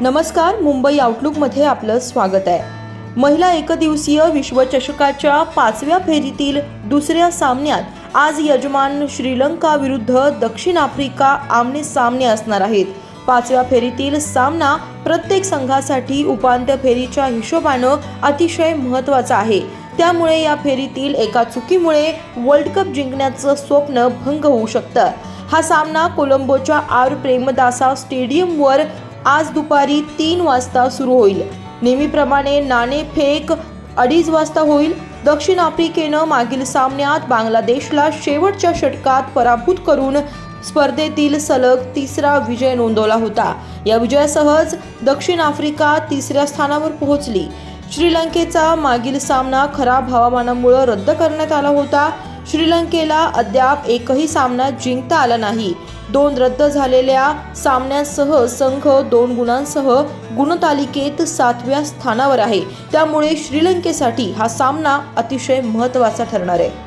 नमस्कार मुंबई आउटलुकमध्ये आपलं स्वागत आहे. महिला एकदिवसीय विश्वचषकाच्या पाचव्या फेरीतील दुसऱ्या सामन्यात आज यजमान श्रीलंका विरुद्ध दक्षिण आफ्रिका आमने सामने असणार आहेत. पाचव्या फेरीतील सामना प्रत्येक संघासाठी उपांत्य फेरीच्या हिशोबानं अतिशय महत्त्वाचा आहे. त्यामुळे या फेरीतील एका चुकीमुळे वर्ल्ड कप जिंकण्याचं स्वप्न भंग होऊ शकतं. हा सामना कोलंबोच्या आर प्रेमदासा स्टेडियमवर आज दुपारी तीन वाजता सुरू होईल. नेहमीप्रमाणे नाणेफेक अडीच वाजता होईल. दक्षिण आफ्रिकेनं मागील सामन्यात बांगलादेशला शेवटच्या षटकात पराभूत करून स्पर्धेतील सलग तिसरा विजय नोंदवला होता. या विजयासहच दक्षिण आफ्रिका तिसऱ्या स्थानावर पोहोचली. श्रीलंकेचा मागील सामना खराब हवामानामुळे रद्द करण्यात आला होता. श्रीलंकेला अद्याप एकही सामना जिंकता आला नाही. दोन रद्द झालेल्या सामन्यांसह संघ दोन गुणांसह गुणतालिकेत सातव्या स्थानावर आहे. त्यामुळे श्रीलंकेसाठी हा सामना अतिशय महत्त्वाचा ठरणार आहे.